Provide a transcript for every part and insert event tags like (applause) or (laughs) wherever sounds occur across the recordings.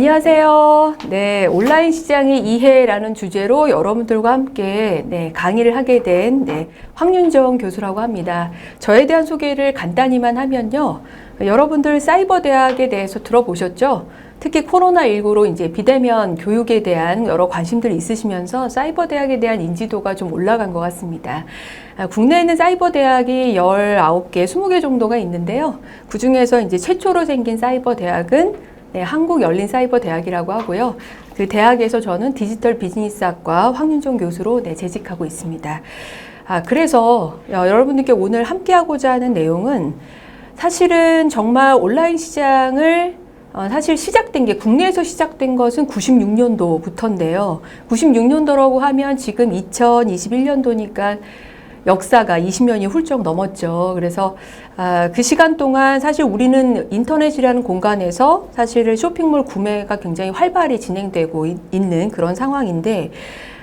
안녕하세요. 네, 온라인 시장의 이해라는 주제로 여러분들과 함께 네, 강의를 하게 된 네, 황윤정 교수라고 합니다. 저에 대한 소개를 간단히만 하면요. 여러분들 사이버 대학에 대해서 들어보셨죠? 특히 코로나19로 이제 비대면 교육에 대한 여러 관심들이 있으시면서 사이버 대학에 대한 인지도가 좀 올라간 것 같습니다. 아, 국내에 있는 사이버 대학이 19개, 20개 정도가 있는데요. 그 중에서 이제 최초로 생긴 사이버 대학은 네, 한국 열린 사이버 대학이라고 하고요. 그 대학에서 저는 디지털 비즈니스학과 황윤종 교수로 네, 재직하고 있습니다. 아, 그래서 어, 여러분들께 오늘 함께하고자 하는 내용은 사실은 정말 온라인 시장을 어, 사실 시작된 게 국내에서 시작된 것은 96년도부터인데요. 96년도라고 하면 지금 2021년도니까 역사가 20년이 훌쩍 넘었죠. 그래서 아, 그 시간 동안 사실 우리는 인터넷이라는 공간에서 사실은 쇼핑몰 구매가 굉장히 활발히 진행되고 있- 있는 그런 상황인데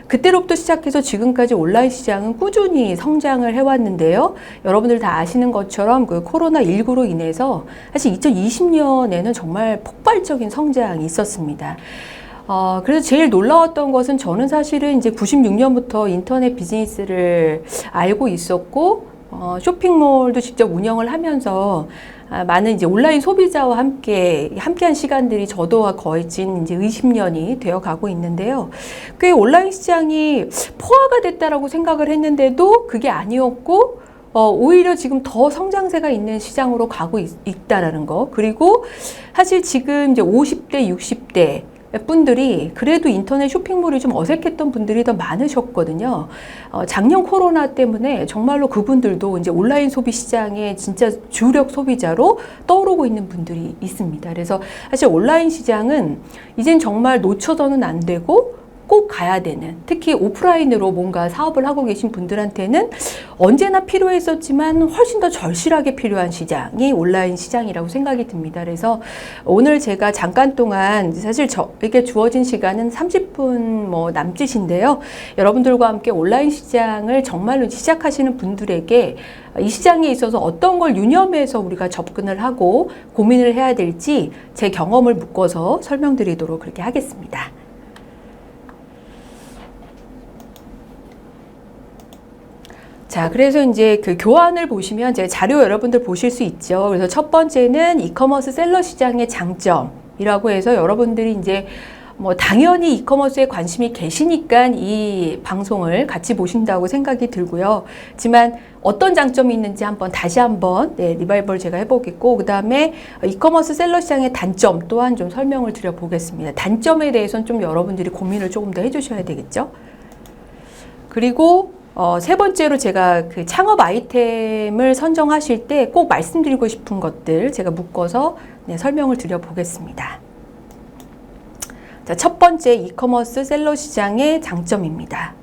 그때로부터 시작해서 지금까지 온라인 시장은 꾸준히 성장을 해왔는데요. 여러분들 다 아시는 것처럼 그 코로나19로 인해서 사실 2020년에는 정말 폭발적인 성장이 있었습니다. 어, 그래서 제일 놀라웠던 것은 저는 사실은 이제 96년부터 인터넷 비즈니스를 알고 있었고, 어, 쇼핑몰도 직접 운영을 하면서 아, 많은 이제 온라인 소비자와 함께, 함께한 시간들이 저도와 거의 진 이제 20년이 되어 가고 있는데요. 꽤 온라인 시장이 포화가 됐다라고 생각을 했는데도 그게 아니었고, 어, 오히려 지금 더 성장세가 있는 시장으로 가고 있, 있다라는 거. 그리고 사실 지금 이제 50대, 60대 분들이 그래도 인터넷 쇼핑몰이 좀 어색했던 분들이 더 많으셨거든요. 어, 작년 코로나 때문에 정말로 그분들도 이제 온라인 소비 시장의 진짜 주력 소비자로 떠오르고 있는 분들이 있습니다. 그래서 사실 온라인 시장은 이젠 정말 놓쳐서는 안 되고 꼭 가야 되는 특히 오프라인으로 뭔가 사업을 하고 계신 분들한테는 언제나 필요했었지만 훨씬 더 절실하게 필요한 시장이 온라인 시장이라고 생각이 듭니다. 그래서 오늘 제가 잠깐 동안 사실 저에게 주어진 시간은 30분 뭐 남짓인데요. 여러분들과 함께 온라인 시장을 정말로 시작하시는 분들에게 이 시장에 있어서 어떤 걸 유념해서 우리가 접근을 하고 고민을 해야 될지 제 경험을 묶어서 설명드리도록 그렇게 하겠습니다. 자, 그래서 이제 그 교환을 보시면 제 자료 여러분들 보실 수 있죠. 그래서 첫 번째는 이커머스 셀러 시장의 장점이라고 해서 여러분들이 이제 뭐 당연히 이커머스에 관심이 계시니까 이 방송을 같이 보신다고 생각이 들고요. 하지만 어떤 장점이 있는지 한번 다시 한번 네, 리바이벌 제가 해보겠고 그 다음에 이커머스 셀러 시장의 단점 또한 좀 설명을 드려보겠습니다. 단점에 대해서는 좀 여러분들이 고민을 조금 더 해주셔야 되겠죠. 그리고 어, 세 번째로 제가 그 창업 아이템을 선정하실 때 꼭 말씀드리고 싶은 것들 제가 묶어서 네, 설명을 드려보겠습니다. 자, 첫 번째 이커머스 셀러 시장의 장점입니다.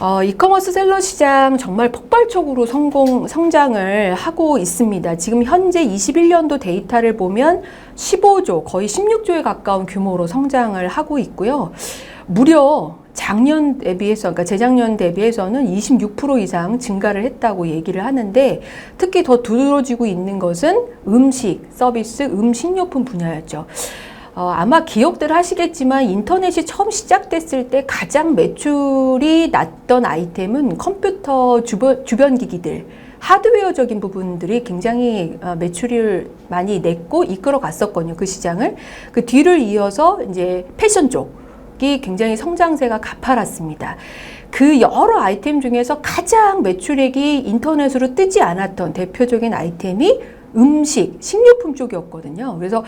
어, 이커머스 셀러 시장 정말 폭발적으로 성공, 성장을 하고 있습니다. 지금 현재 21년도 데이터를 보면 15조, 거의 16조에 가까운 규모로 성장을 하고 있고요. 무려 작년 대비해서, 그러니까 재작년 대비해서는 26% 이상 증가를 했다고 얘기를 하는데 특히 더 두드러지고 있는 것은 음식, 서비스, 음식료품 분야였죠. 어, 아마 기억들 하시겠지만 인터넷이 처음 시작됐을 때 가장 매출이 낮던 아이템은 컴퓨터 주변, 주변 기기들, 하드웨어적인 부분들이 굉장히 어, 매출을 많이 냈고 이끌어 갔었거든요. 그 시장을. 그 뒤를 이어서 이제 패션 쪽 이 굉장히 성장세가 가파랐습니다. 그 여러 아이템 중에서 가장 매출액이 인터넷으로 뜨지 않았던 대표적인 아이템이 음식, 식료품 쪽이었거든요. 그래서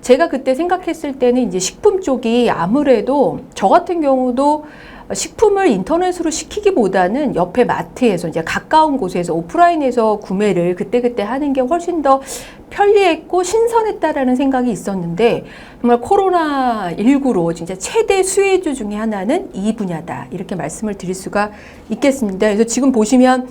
제가 그때 생각했을 때는 이제 식품 쪽이 아무래도 저 같은 경우도 식품을 인터넷으로 시키기보다는 옆에 마트에서 이제 가까운 곳에서 오프라인에서 구매를 그때그때 하는 게 훨씬 더 편리했고 신선했다라는 생각이 있었는데 정말 코로나19로 진짜 최대 수혜주 중에 하나는 이 분야다. 이렇게 말씀을 드릴 수가 있겠습니다. 그래서 지금 보시면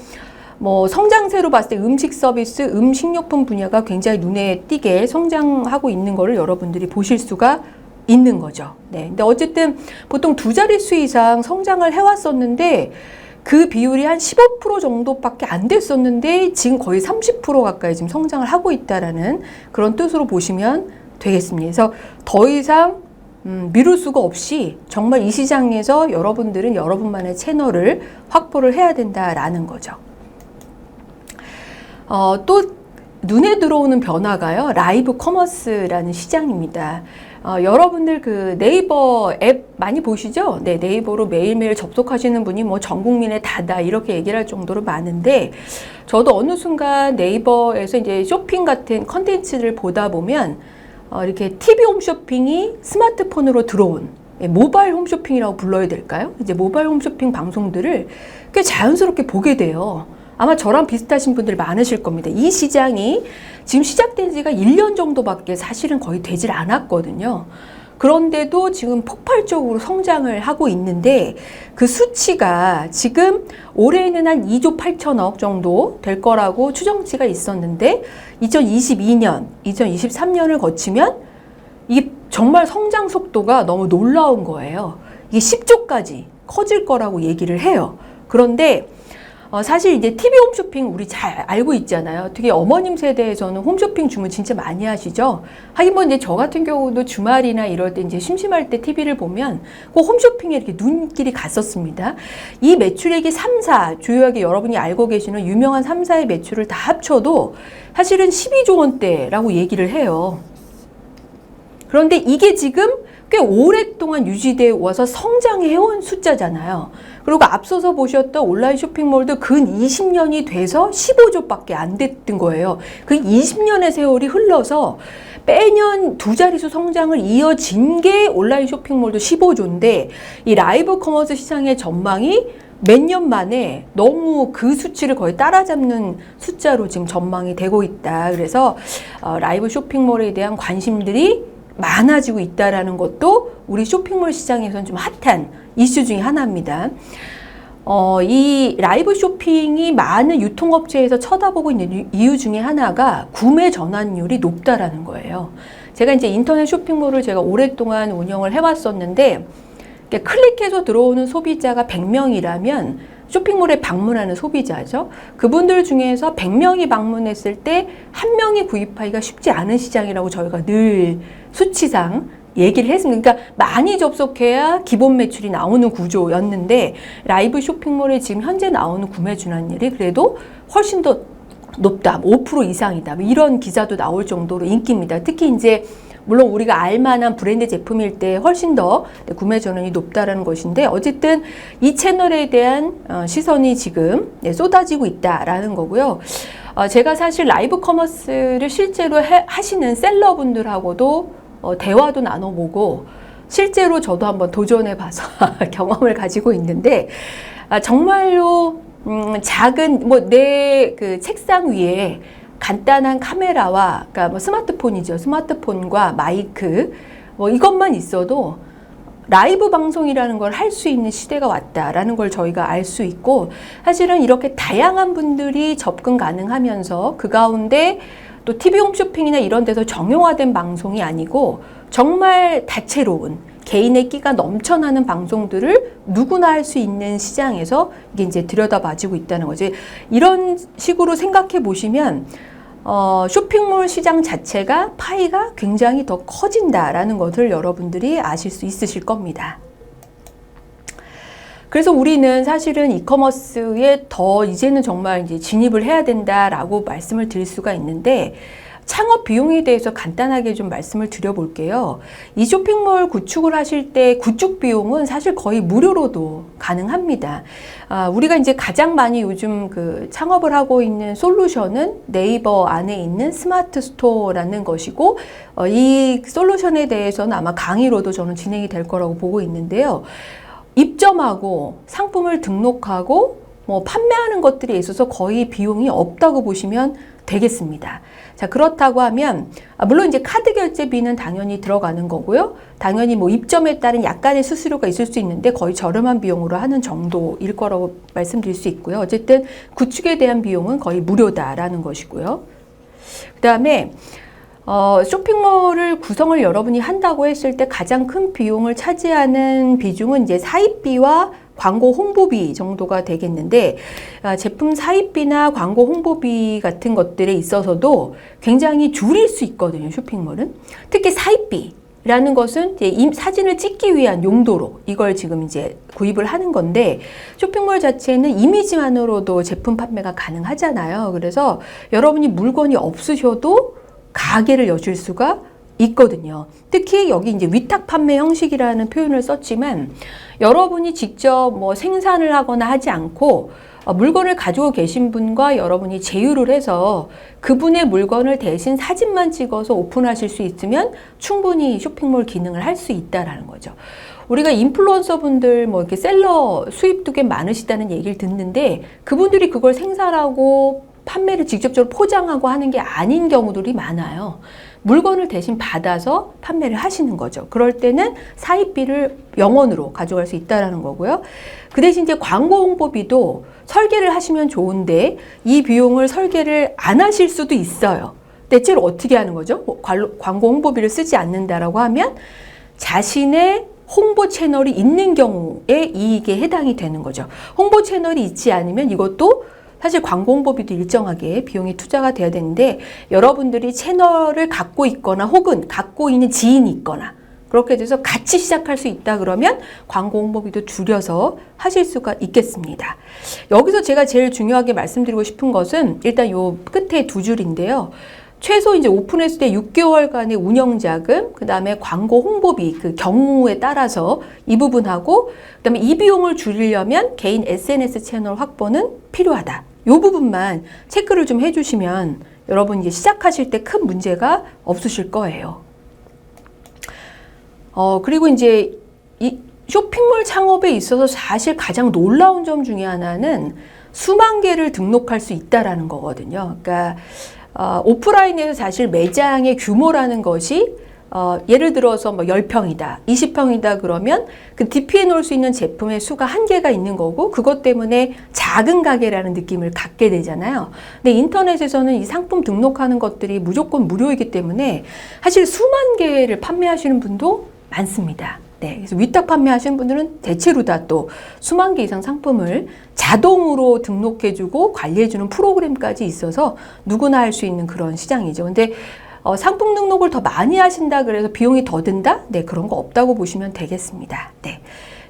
뭐 성장세로 봤을 때 음식 서비스, 음식료품 분야가 굉장히 눈에 띄게 성장하고 있는 거를 여러분들이 보실 수가 있는 거죠. 네. 근데 어쨌든 보통 두 자릿수 이상 성장을 해왔었는데 그 비율이 한 15% 정도밖에 안 됐었는데 지금 거의 30% 가까이 지금 성장을 하고 있다라는 그런 뜻으로 보시면 되겠습니다. 그래서 더 이상 음, 미룰 수가 없이 정말 이 시장에서 여러분들은 여러분만의 채널을 확보를 해야 된다라는 거죠. 어, 또 눈에 들어오는 변화가요. 라이브 커머스라는 시장입니다. 어, 여러분들 그 네이버 앱 많이 보시죠? 네, 네이버로 매일매일 접속하시는 분이 뭐 전 국민의 다다 이렇게 얘기를 할 정도로 많은데 저도 어느 순간 네이버에서 이제 쇼핑 같은 컨텐츠를 보다 보면 어, 이렇게 TV 홈쇼핑이 스마트폰으로 들어온 예, 모바일 홈쇼핑이라고 불러야 될까요? 이제 모바일 홈쇼핑 방송들을 꽤 자연스럽게 보게 돼요. 아마 저랑 비슷하신 분들 많으실 겁니다. 이 시장이 지금 시작된 지가 1년 정도밖에 사실은 거의 되질 않았거든요. 그런데도 지금 폭발적으로 성장을 하고 있는데 그 수치가 지금 올해는 한 2조 8천억 정도 될 거라고 추정치가 있었는데 2022년, 2023년을 거치면 이게 정말 성장 속도가 너무 놀라운 거예요. 이게 10조까지 커질 거라고 얘기를 해요. 그런데 어, 사실 이제 TV 홈쇼핑 우리 잘 알고 있잖아요. 특히 어머님 세대에서는 홈쇼핑 주문 진짜 많이 하시죠. 하긴 뭐 이제 저 같은 경우도 주말이나 이럴 때 이제 심심할 때 TV를 보면 그 홈쇼핑에 이렇게 눈길이 갔었습니다. 이 매출액이 3사, 주요하게 여러분이 알고 계시는 유명한 3사의 매출을 다 합쳐도 사실은 12조 원대라고 얘기를 해요. 그런데 이게 지금 꽤 오랫동안 유지되어 와서 성장해온 숫자잖아요. 그리고 앞서서 보셨던 온라인 쇼핑몰도 근 20년이 돼서 15조밖에 안 됐던 거예요. 그 20년의 세월이 흘러서 빼년 두 자릿수 성장을 이어진 게 온라인 쇼핑몰도 15조인데 이 라이브 커머스 시장의 전망이 몇 년 만에 너무 그 수치를 거의 따라잡는 숫자로 지금 전망이 되고 있다. 그래서 어, 라이브 쇼핑몰에 대한 관심들이 많아지고 있다라는 것도 우리 쇼핑몰 시장에서는 좀 핫한 이슈 중에 하나입니다. 어, 이 라이브 쇼핑이 많은 유통업체에서 쳐다보고 있는 이유 중에 하나가 구매 전환율이 높다라는 거예요. 제가 이제 인터넷 쇼핑몰을 제가 오랫동안 운영을 해왔었는데 클릭해서 들어오는 소비자가 100명이라면 쇼핑몰에 방문하는 소비자죠. 그분들 중에서 100명이 방문했을 때 한 명이 구입하기가 쉽지 않은 시장이라고 저희가 늘 수치상 얘기를 했습니다. 그러니까 많이 접속해야 기본 매출이 나오는 구조였는데 라이브 쇼핑몰에 지금 현재 나오는 구매 준환율이 그래도 훨씬 더 높다. 5% 이상이다. 뭐 이런 기사도 나올 정도로 인기입니다. 특히 이제 물론 우리가 알만한 브랜드 제품일 때 훨씬 더 구매 전환이 높다라는 것인데 어쨌든 이 채널에 대한 어, 시선이 지금 네, 쏟아지고 있다라는 거고요. 어, 제가 사실 라이브 커머스를 실제로 하시는 셀러분들하고도 어, 대화도 나눠보고 실제로 저도 한번 도전해 봐서 (laughs) 경험을 가지고 있는데 아, 정말로 음, 작은 뭐 내 그 책상 위에 간단한 카메라와 그러니까 뭐 스마트폰이죠. 스마트폰과 마이크 뭐 이것만 있어도 라이브 방송이라는 걸 할 수 있는 시대가 왔다라는 걸 저희가 알 수 있고 사실은 이렇게 다양한 분들이 접근 가능하면서 그 가운데 또 TV 홈쇼핑이나 이런 데서 정형화된 방송이 아니고 정말 다채로운 개인의 끼가 넘쳐나는 방송들을 누구나 할 수 있는 시장에서 이게 이제 들여다봐지고 있다는 거지. 이런 식으로 생각해 보시면 어, 쇼핑몰 시장 자체가 파이가 굉장히 더 커진다라는 것을 여러분들이 아실 수 있으실 겁니다. 그래서 우리는 사실은 이커머스에 더 이제는 정말 이제 진입을 해야 된다라고 말씀을 드릴 수가 있는데 창업 비용에 대해서 간단하게 좀 말씀을 드려볼게요. 이 쇼핑몰 구축을 하실 때 구축 비용은 사실 거의 무료로도 가능합니다. 아, 우리가 이제 가장 많이 요즘 그 창업을 하고 있는 솔루션은 네이버 안에 있는 스마트 스토어라는 것이고, 어, 이 솔루션에 대해서는 아마 강의로도 저는 진행이 될 거라고 보고 있는데요. 입점하고 상품을 등록하고 뭐 판매하는 것들에 있어서 거의 비용이 없다고 보시면 되겠습니다. 자, 그렇다고 하면, 아, 물론 이제 카드 결제비는 당연히 들어가는 거고요. 당연히 뭐 입점에 따른 약간의 수수료가 있을 수 있는데 거의 저렴한 비용으로 하는 정도일 거라고 말씀드릴 수 있고요. 어쨌든 구축에 대한 비용은 거의 무료다라는 것이고요. 그 다음에, 어, 쇼핑몰을 구성을 여러분이 한다고 했을 때 가장 큰 비용을 차지하는 비중은 이제 사입비와 광고 홍보비 정도가 되겠는데 아, 제품 사입비나 광고 홍보비 같은 것들에 있어서도 굉장히 줄일 수 있거든요 쇼핑몰은 특히 사입비 라는 것은 이제 임- 사진을 찍기 위한 용도로 이걸 지금 이제 구입을 하는 건데 쇼핑몰 자체는 이미지만으로도 제품 판매가 가능하잖아요. 그래서 여러분이 물건이 없으셔도 가게를 여실 수가 있거든요. 특히 여기 이제 위탁 판매 형식이라는 표현을 썼지만 여러분이 직접 뭐 생산을 하거나 하지 않고 어, 물건을 가지고 계신 분과 여러분이 제휴를 해서 그분의 물건을 대신 사진만 찍어서 오픈하실 수 있으면 충분히 쇼핑몰 기능을 할 수 있다라는 거죠. 우리가 인플루언서 분들 뭐 이렇게 셀러 수입도 꽤 많으시다는 얘기를 듣는데 그분들이 그걸 생산하고 판매를 직접적으로 포장하고 하는 게 아닌 경우들이 많아요. 물건을 대신 받아서 판매를 하시는 거죠. 그럴 때는 사입비를 영원으로 가져갈 수 있다라는 거고요. 그 대신 이제 광고 홍보비도 설계를 하시면 좋은데 이 비용을 설계를 안 하실 수도 있어요. 대체로 어떻게 하는 거죠? 뭐 광고 홍보비를 쓰지 않는다라고 하면 자신의 홍보 채널이 있는 경우에 이익에 해당이 되는 거죠. 홍보 채널이 있지 않으면 이것도 사실 광고 홍보비도 일정하게 비용이 투자가 돼야 되는데 여러분들이 채널을 갖고 있거나 혹은 갖고 있는 지인이 있거나 그렇게 돼서 같이 시작할 수 있다 그러면 광고 홍보비도 줄여서 하실 수가 있겠습니다. 여기서 제가 제일 중요하게 말씀드리고 싶은 것은 일단 요 끝에 두 줄인데요. 최소 이제 오픈했을 때 6개월간의 운영 자금, 그 다음에 광고 홍보비 그 경우에 따라서 이 부분하고, 그 다음에 이 비용을 줄이려면 개인 SNS 채널 확보는 필요하다. 요 부분만 체크를 좀 해주시면 여러분 이제 시작하실 때 큰 문제가 없으실 거예요. 어, 그리고 이제 이 쇼핑몰 창업에 있어서 사실 가장 놀라운 점 중에 하나는 수만 개를 등록할 수 있다라는 거거든요. 그러니까 어, 오프라인에서 사실 매장의 규모라는 것이 어, 예를 들어서 뭐 10평이다, 20평이다 그러면 그 DP에 놓을 수 있는 제품의 수가 한계가 있는 거고 그것 때문에 작은 가게라는 느낌을 갖게 되잖아요. 근데 인터넷에서는 이 상품 등록하는 것들이 무조건 무료이기 때문에 사실 수만 개를 판매하시는 분도 많습니다. 네, 그래서 위탁 판매하시는 분들은 대체로 다 또 수만 개 이상 상품을 자동으로 등록해주고 관리해주는 프로그램까지 있어서 누구나 할 수 있는 그런 시장이죠. 근데 어, 상품 등록을 더 많이 하신다 그래서 비용이 더 든다? 네, 그런 거 없다고 보시면 되겠습니다. 네.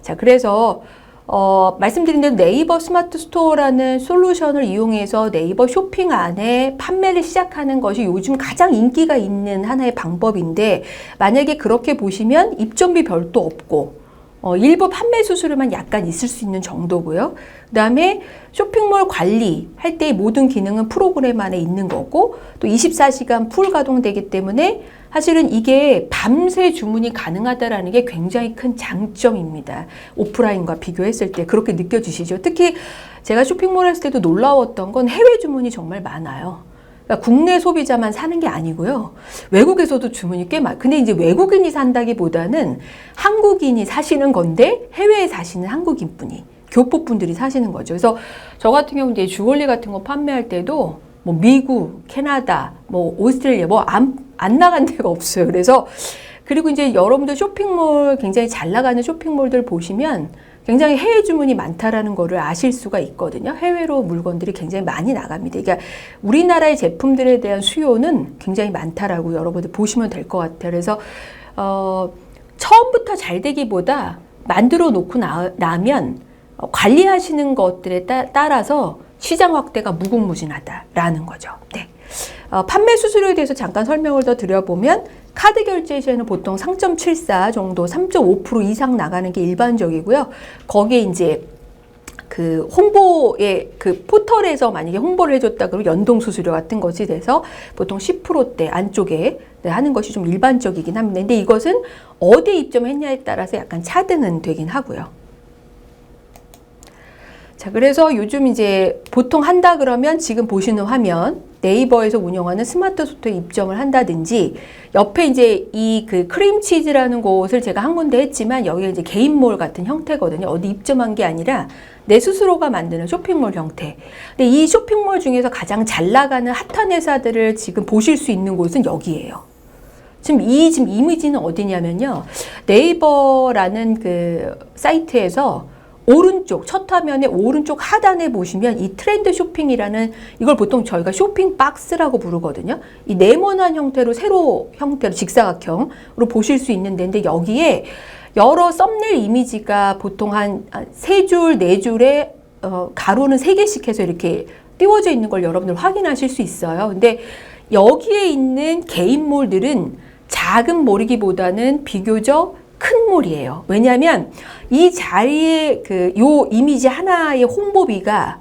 자, 그래서 어, 말씀드린 대로 네이버 스마트 스토어라는 솔루션을 이용해서 네이버 쇼핑 안에 판매를 시작하는 것이 요즘 가장 인기가 있는 하나의 방법인데 만약에 그렇게 보시면 입점비 별도 없고 어, 일부 판매 수수료만 약간 있을 수 있는 정도고요. 그 다음에 쇼핑몰 관리할 때의 모든 기능은 프로그램 안에 있는 거고 또 24시간 풀 가동되기 때문에 사실은 이게 밤새 주문이 가능하다라는 게 굉장히 큰 장점입니다. 오프라인과 비교했을 때 그렇게 느껴지시죠. 특히 제가 쇼핑몰 했을 때도 놀라웠던 건 해외 주문이 정말 많아요. 그러니까 국내 소비자만 사는 게 아니고요. 외국에서도 주문이 꽤 많. 근데 이제 외국인이 산다기보다는 한국인이 사시는 건데 해외에 사시는 한국인분이 교포분들이 사시는 거죠. 그래서 저 같은 경우 이제 주얼리 같은 거 판매할 때도 뭐 미국, 캐나다, 뭐 오스트레일리아 뭐안 안 나간 데가 없어요. 그래서 그리고 이제 여러분들 쇼핑몰 굉장히 잘 나가는 쇼핑몰들 보시면 굉장히 해외 주문이 많다라는 거를 아실 수가 있거든요. 해외로 물건들이 굉장히 많이 나갑니다. 그러니까 우리나라의 제품들에 대한 수요는 굉장히 많다라고 여러분들 보시면 될 것 같아요. 그래서 어, 처음부터 잘 되기보다 만들어 놓고 나, 나면 어, 관리하시는 것들에 따, 따라서 시장 확대가 무궁무진하다라는 거죠. 네. 어, 판매 수수료에 대해서 잠깐 설명을 더 드려보면 카드 결제 시에는 보통 3.74 정도, 3.5% 이상 나가는 게 일반적이고요. 거기에 이제 그 홍보의 그 포털에서 만약에 홍보를 해줬다 그러면 연동 수수료 같은 것이 돼서 보통 10%대 안쪽에 네, 하는 것이 좀 일반적이긴 합니다. 근데 이것은 어디에 입점했냐에 따라서 약간 차등은 되긴 하고요. 자, 그래서 요즘 이제 보통 한다 그러면 지금 보시는 화면 네이버에서 운영하는 스마트 소프트에 입점을 한다든지 옆에 이제 이 그 크림치즈라는 곳을 제가 한 군데 했지만 여기가 이제 개인몰 같은 형태거든요. 어디 입점한 게 아니라 내 스스로가 만드는 쇼핑몰 형태. 근데 이 쇼핑몰 중에서 가장 잘 나가는 핫한 회사들을 지금 보실 수 있는 곳은 여기예요. 지금 이 지금 이미지는 어디냐면요. 네이버라는 그 사이트에서 오른쪽 첫 화면의 오른쪽 하단에 보시면 이 트렌드 쇼핑이라는 이걸 보통 저희가 쇼핑 박스라고 부르거든요. 이 네모난 형태로 세로 형태로 직사각형으로 보실 수 있는 데인데 여기에 여러 썸네일 이미지가 보통 한 세 줄, 네 줄에 어, 가로는 세 개씩 해서 이렇게 띄워져 있는 걸 여러분들 확인하실 수 있어요. 근데 여기에 있는 개인몰들은 작은 몰이기보다는 비교적 큰 몰이에요. 왜냐하면 이 자리에 그 요 이미지 하나의 홍보비가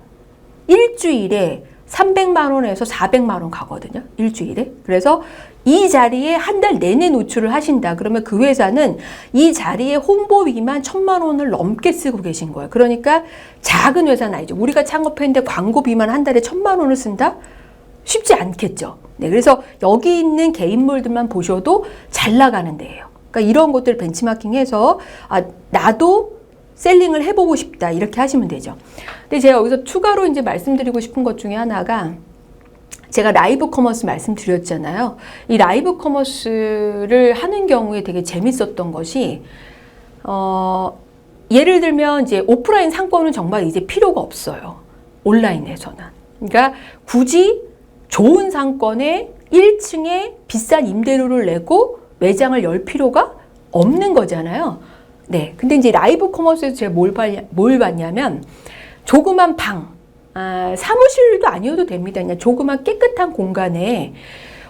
일주일에 300만 원에서 400만 원 가거든요. 일주일에. 그래서 이 자리에 한 달 내내 노출을 하신다. 그러면 그 회사는 이 자리에 홍보비만 천만 원을 넘게 쓰고 계신 거예요. 그러니까 작은 회사는 아니죠. 우리가 창업했는데 광고비만 한 달에 천만 원을 쓴다? 쉽지 않겠죠. 네, 그래서 여기 있는 개인몰들만 보셔도 잘 나가는 데예요. 그러니까 이런 것들 벤치마킹해서 아 나도 셀링을 해보고 싶다 이렇게 하시면 되죠. 근데 제가 여기서 추가로 이제 말씀드리고 싶은 것 중에 하나가 제가 라이브 커머스 말씀드렸잖아요. 이 라이브 커머스를 하는 경우에 되게 재밌었던 것이 어 예를 들면 이제 오프라인 상권은 정말 이제 필요가 없어요. 온라인에서는. 그러니까 굳이 좋은 상권에 1층에 비싼 임대료를 내고 매장을 열 필요가 없는 거잖아요. 네. 근데 이제 라이브 커머스에서 제가 뭘, 봤냐, 뭘 봤냐면 조그만 방, 아, 사무실도 아니어도 됩니다. 그냥 조그만 깨끗한 공간에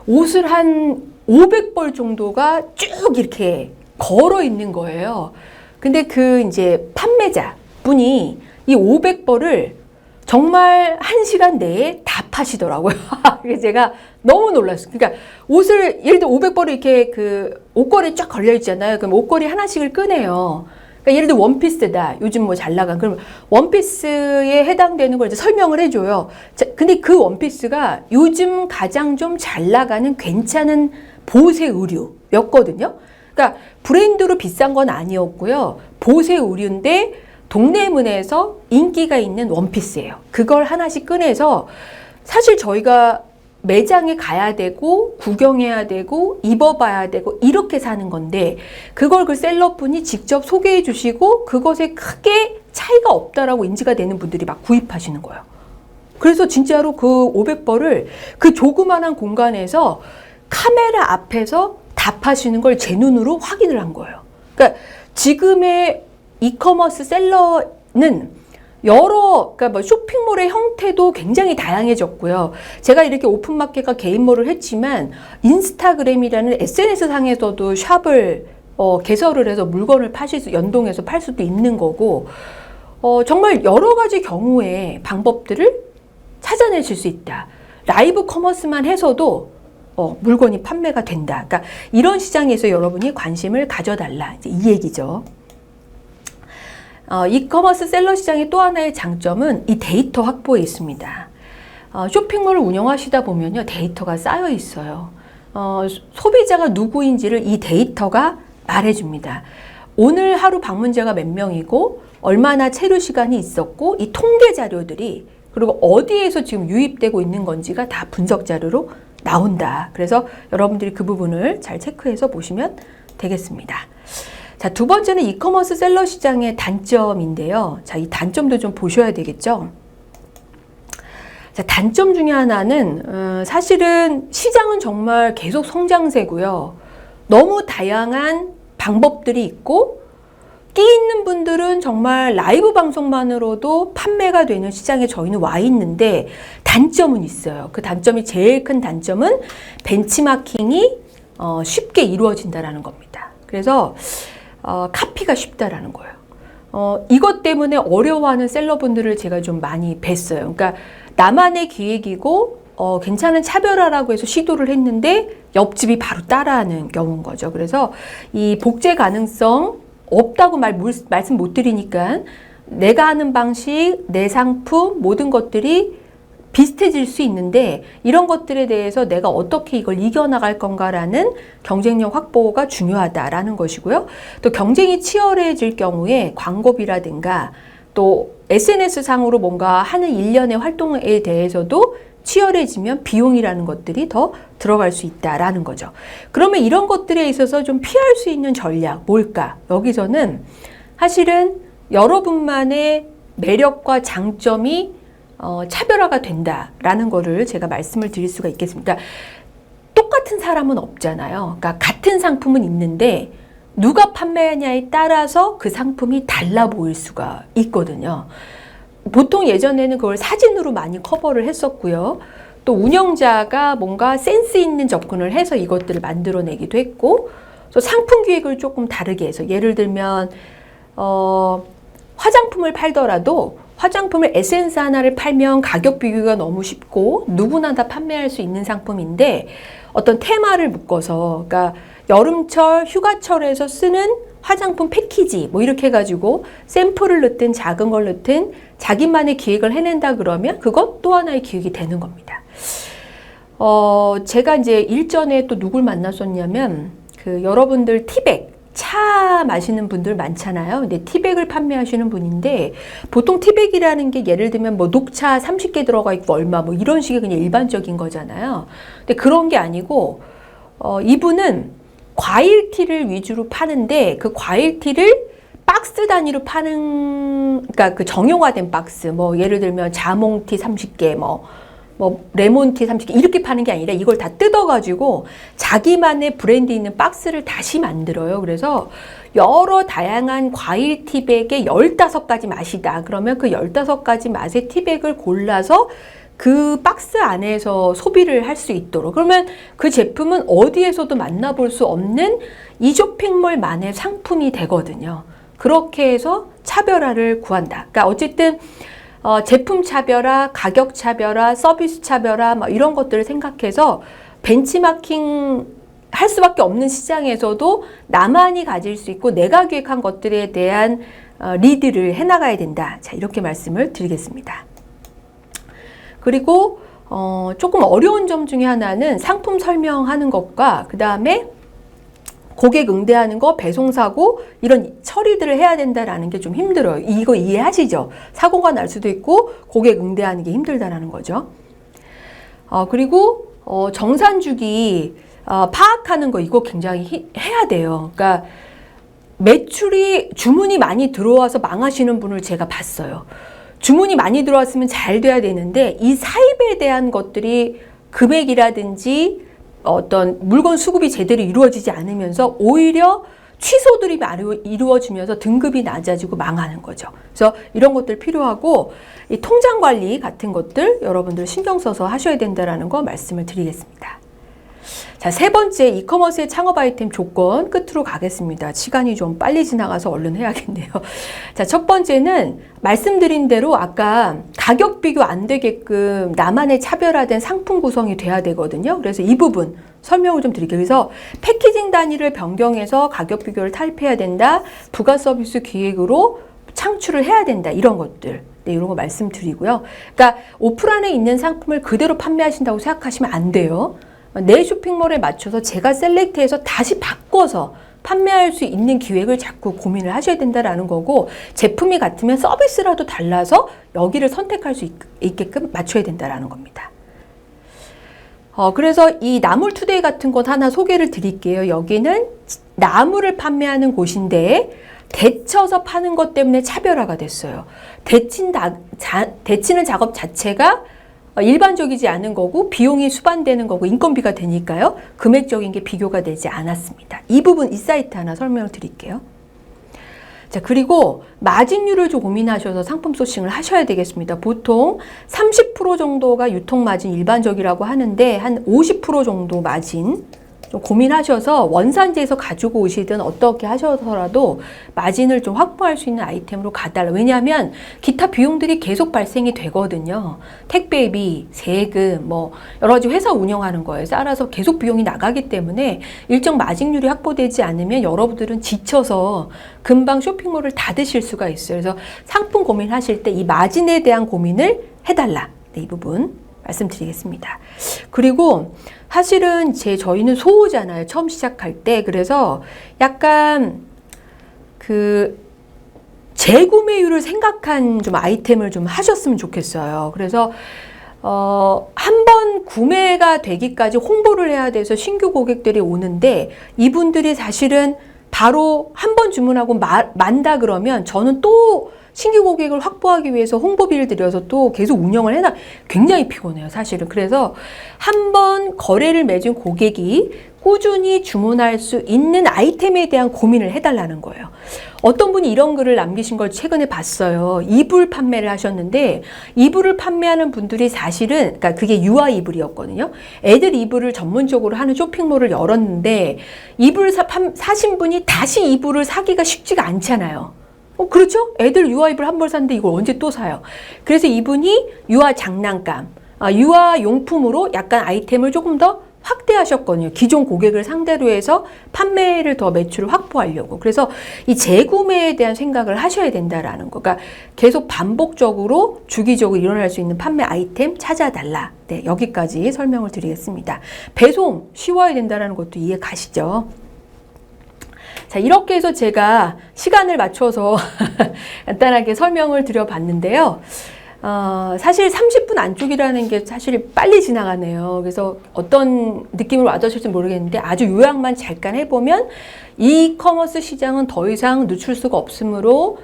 옷을 한 500벌 정도가 쭉 이렇게 걸어 있는 거예요. 근데 그 이제 판매자 분이 이 500벌을 정말 한 시간 내에 다 파시더라고요. (laughs) 그래서 제가 너무 놀랐어요. 그러니까 옷을 예를 들어 500벌을 이렇게 그 옷걸이에 쫙 걸려 있잖아요. 그럼 옷걸이 하나씩을 꺼내요. 그러니까 예를 들어 원피스다. 요즘 뭐 잘 나간 그럼 원피스에 해당되는 걸 이제 설명을 해줘요. 자, 근데 그 원피스가 요즘 가장 좀 잘 나가는 괜찮은 보세 의류였거든요. 그러니까 브랜드로 비싼 건 아니었고요. 보세 의류인데 동대문에서 인기가 있는 원피스예요. 그걸 하나씩 꺼내서 사실 저희가 매장에 가야 되고 구경해야 되고 입어봐야 되고 이렇게 사는 건데 그걸 그 셀러분이 직접 소개해 주시고 그것에 크게 차이가 없다라고 인지가 되는 분들이 막 구입하시는 거예요. 그래서 진짜로 그 500벌을 그 조그만한 공간에서 카메라 앞에서 답하시는 걸 제 눈으로 확인을 한 거예요. 그러니까 지금의 이커머스 셀러는 여러 그러니까 뭐 쇼핑몰의 형태도 굉장히 다양해졌고요. 제가 이렇게 오픈마켓과 개인몰을 했지만 인스타그램이라는 SNS 상에서도 샵을 어, 개설을 해서 물건을 파실 수 연동해서 팔 수도 있는 거고 어, 정말 여러 가지 경우에 방법들을 찾아내실 수 있다. 라이브 커머스만 해서도 어, 물건이 판매가 된다. 그러니까 이런 시장에서 여러분이 관심을 가져달라. 이 얘기죠. 어, 이커머스 셀러 시장의 또 하나의 장점은 이 데이터 확보에 있습니다. 어, 쇼핑몰을 운영하시다 보면요, 데이터가 쌓여 있어요. 어, 소비자가 누구인지를 이 데이터가 말해줍니다. 오늘 하루 방문자가 몇 명이고, 얼마나 체류 시간이 있었고, 이 통계 자료들이, 그리고 어디에서 지금 유입되고 있는 건지가 다 분석 자료로 나온다. 그래서 여러분들이 그 부분을 잘 체크해서 보시면 되겠습니다. 자, 두 번째는 이커머스 셀러 시장의 단점인데요. 자, 이 단점도 좀 보셔야 되겠죠. 자, 단점 중에 하나는, 어, 사실은 시장은 정말 계속 성장세고요. 너무 다양한 방법들이 있고, 끼 있는 분들은 정말 라이브 방송만으로도 판매가 되는 시장에 저희는 와 있는데, 단점은 있어요. 그 단점이 제일 큰 단점은 벤치마킹이 어, 쉽게 이루어진다라는 겁니다. 그래서 어, 카피가 쉽다라는 거예요. 어, 이것 때문에 어려워하는 셀러분들을 제가 좀 많이 뵀어요. 그러니까 나만의 기획이고 어, 괜찮은 차별화라고 해서 시도를 했는데 옆집이 바로 따라하는 경우인 거죠. 그래서 이 복제 가능성 없다고 말, 말씀 못 드리니까 내가 하는 방식, 내 상품 모든 것들이 비슷해질 수 있는데 이런 것들에 대해서 내가 어떻게 이걸 이겨나갈 건가라는 경쟁력 확보가 중요하다라는 것이고요. 또 경쟁이 치열해질 경우에 광고비라든가 또 SNS 상으로 뭔가 하는 일련의 활동에 대해서도 치열해지면 비용이라는 것들이 더 들어갈 수 있다라는 거죠. 그러면 이런 것들에 있어서 좀 피할 수 있는 전략 뭘까? 여기서는 사실은 여러분만의 매력과 장점이 어, 차별화가 된다라는 거를 제가 말씀을 드릴 수가 있겠습니다. 똑같은 사람은 없잖아요. 그러니까 같은 상품은 있는데 누가 판매하냐에 따라서 그 상품이 달라 보일 수가 있거든요. 보통 예전에는 그걸 사진으로 많이 커버를 했었고요. 또 운영자가 뭔가 센스 있는 접근을 해서 이것들을 만들어내기도 했고, 또 상품 기획을 조금 다르게 해서 예를 들면 어, 화장품을 팔더라도 화장품을 에센스 하나를 팔면 가격 비교가 너무 쉽고 누구나 다 판매할 수 있는 상품인데 어떤 테마를 묶어서 그러니까 여름철 휴가철에서 쓰는 화장품 패키지 뭐 이렇게 해가지고 샘플을 넣든 작은 걸 넣든 자기만의 기획을 해낸다 그러면 그것 또 하나의 기획이 되는 겁니다. 어, 제가 이제 일전에 또 누굴 만났었냐면 그 여러분들 티백 차 마시는 분들 많잖아요. 근데 티백을 판매하시는 분인데 보통 티백이라는 게 예를 들면 뭐 녹차 30개 들어가 있고 얼마 뭐 이런 식의 그냥 일반적인 거잖아요. 근데 그런 게 아니고 어, 이분은 과일티를 위주로 파는데 그 과일티를 박스 단위로 파는 그러니까 그 정형화된 박스 뭐 예를 들면 자몽티 30개 뭐 뭐 레몬티 30개 이렇게 파는 게 아니라 이걸 다 뜯어가지고 자기만의 브랜드 있는 박스를 다시 만들어요. 그래서 여러 다양한 과일 티백의 15가지 맛이다. 그러면 그 15가지 맛의 티백을 골라서 그 박스 안에서 소비를 할 수 있도록 그러면 그 제품은 어디에서도 만나볼 수 없는 이 쇼핑몰만의 상품이 되거든요. 그렇게 해서 차별화를 구한다. 그러니까 어쨌든 어, 제품 차별화, 가격 차별화, 서비스 차별화, 뭐 이런 것들을 생각해서 벤치마킹 할 수밖에 없는 시장에서도 나만이 가질 수 있고 내가 기획한 것들에 대한 어, 리드를 해나가야 된다. 자, 이렇게 말씀을 드리겠습니다. 그리고 어, 조금 어려운 점 중에 하나는 상품 설명하는 것과 그 다음에 고객 응대하는 거, 배송사고 이런 처리들을 해야 된다라는 게 좀 힘들어요. 이거 이해하시죠? 사고가 날 수도 있고 고객 응대하는 게 힘들다라는 거죠. 어, 그리고 어, 정산 주기 어, 파악하는 거 이거 굉장히 히, 해야 돼요. 그러니까 매출이 주문이 많이 들어와서 망하시는 분을 제가 봤어요. 주문이 많이 들어왔으면 잘 돼야 되는데 이 사입에 대한 것들이 금액이라든지 어떤 물건 수급이 제대로 이루어지지 않으면서 오히려 취소들이 이루어지면서 등급이 낮아지고 망하는 거죠. 그래서 이런 것들 필요하고 이 통장 관리 같은 것들 여러분들 신경 써서 하셔야 된다라는 거 말씀을 드리겠습니다. 자, 세 번째 이커머스의 창업 아이템 조건 끝으로 가겠습니다. 시간이 좀 빨리 지나가서 얼른 해야겠네요. (laughs) 자, 첫 번째는 말씀드린 대로 아까 가격 비교 안 되게끔 나만의 차별화된 상품 구성이 돼야 되거든요. 그래서 이 부분 설명을 좀 드릴게요. 그래서 패키징 단위를 변경해서 가격 비교를 타입해야 된다. 부가 서비스 기획으로 창출을 해야 된다. 이런 것들. 네, 이런 거 말씀드리고요. 그러니까 오프라인에 있는 상품을 그대로 판매하신다고 생각하시면 안 돼요. 내 쇼핑몰에 맞춰서 제가 셀렉트해서 다시 바꿔서 판매할 수 있는 기획을 자꾸 고민을 하셔야 된다라는 거고 제품이 같으면 서비스라도 달라서 여기를 선택할 수 있, 게끔 맞춰야 된다라는 겁니다. 어, 그래서 이 나물투데이 같은 것 하나 소개를 드릴게요. 여기는 나물을 판매하는 곳인데 데쳐서 파는 것 때문에 차별화가 됐어요. 데친 다, 자, 데치는 작업 자체가 일반적이지 않은 거고 비용이 수반되는 거고 인건비가 되니까요. 금액적인 게 비교가 되지 않았습니다. 이 부분 이 사이트 하나 설명을 드릴게요. 자, 그리고 마진율을 좀 고민하셔서 상품 소싱을 하셔야 되겠습니다. 보통 30% 정도가 유통 마진 일반적이라고 하는데 한 50% 정도 마진 좀 고민하셔서 원산지에서 가지고 오시든 어떻게 하셔서라도 마진을 좀 확보할 수 있는 아이템으로 가달라. 왜냐하면 기타 비용들이 계속 발생이 되거든요. 택배비, 세금, 뭐 여러 가지 회사 운영하는 거에 따라서 계속 비용이 나가기 때문에 일정 마진율이 확보되지 않으면 여러분들은 지쳐서 금방 쇼핑몰을 닫으실 수가 있어요. 그래서 상품 고민하실 때 이 마진에 대한 고민을 해달라. 네, 이 부분 말씀드리겠습니다. 그리고 사실은 제 저희는 소호잖아요. 처음 시작할 때. 그래서 약간 그 재구매율을 생각한 좀 아이템을 좀 하셨으면 좋겠어요. 그래서 어, 한 번 구매가 되기까지 홍보를 해야 돼서 신규 고객들이 오는데 이분들이 사실은 바로 한 번 주문하고 마, 만다 그러면 저는 또 신규 고객을 확보하기 위해서 홍보비를 들여서 또 계속 운영을 해나 굉장히 피곤해요, 사실은. 그래서 한 번 거래를 맺은 고객이 꾸준히 주문할 수 있는 아이템에 대한 고민을 해달라는 거예요. 어떤 분이 이런 글을 남기신 걸 최근에 봤어요. 이불 판매를 하셨는데 이불을 판매하는 분들이 사실은 그러니까 그게 유아 이불이었거든요. 애들 이불을 전문적으로 하는 쇼핑몰을 열었는데 이불 사, 판, 사신 분이 다시 이불을 사기가 쉽지가 않잖아요. 어, 그렇죠? 애들 유아 이불 한 벌 샀는데 이걸 언제 또 사요? 그래서 이분이 유아 장난감, 아, 유아 용품으로 약간 아이템을 조금 더 확대하셨거든요. 기존 고객을 상대로 해서 판매를 더 매출을 확보하려고. 그래서 이 재구매에 대한 생각을 하셔야 된다라는 거. 그러니까 계속 반복적으로 주기적으로 일어날 수 있는 판매 아이템 찾아달라. 네, 여기까지 설명을 드리겠습니다. 배송 쉬워야 된다라는 것도 이해 가시죠? 자, 이렇게 해서 제가 시간을 맞춰서 (laughs) 간단하게 설명을 드려봤는데요. 어, 사실 30분 안쪽이라는 게 사실 빨리 지나가네요. 그래서 어떤 느낌을 와닿으실지 모르겠는데 아주 요약만 잠깐 해보면 이 커머스 시장은 더 이상 늦출 수가 없으므로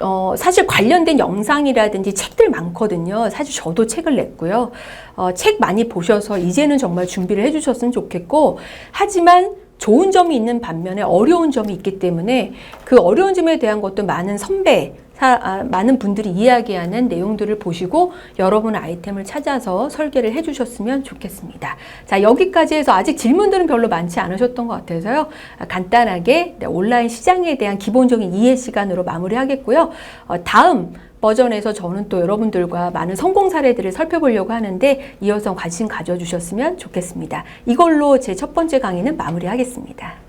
어, 사실 관련된 영상이라든지 책들 많거든요. 사실 저도 책을 냈고요. 어, 책 많이 보셔서 이제는 정말 준비를 해주셨으면 좋겠고, 하지만 좋은 점이 있는 반면에 어려운 점이 있기 때문에 그 어려운 점에 대한 것도 많은 선배, 사, 아, 많은 분들이 이야기하는 내용들을 보시고 여러분의 아이템을 찾아서 설계를 해주셨으면 좋겠습니다. 자, 여기까지 해서 아직 질문들은 별로 많지 않으셨던 것 같아서요. 아, 간단하게 네, 온라인 시장에 대한 기본적인 이해 시간으로 마무리하겠고요. 어, 다음 버전에서 저는 또 여러분들과 많은 성공 사례들을 살펴보려고 하는데 이어서 관심 가져주셨으면 좋겠습니다. 이걸로 제 첫 번째 강의는 마무리하겠습니다.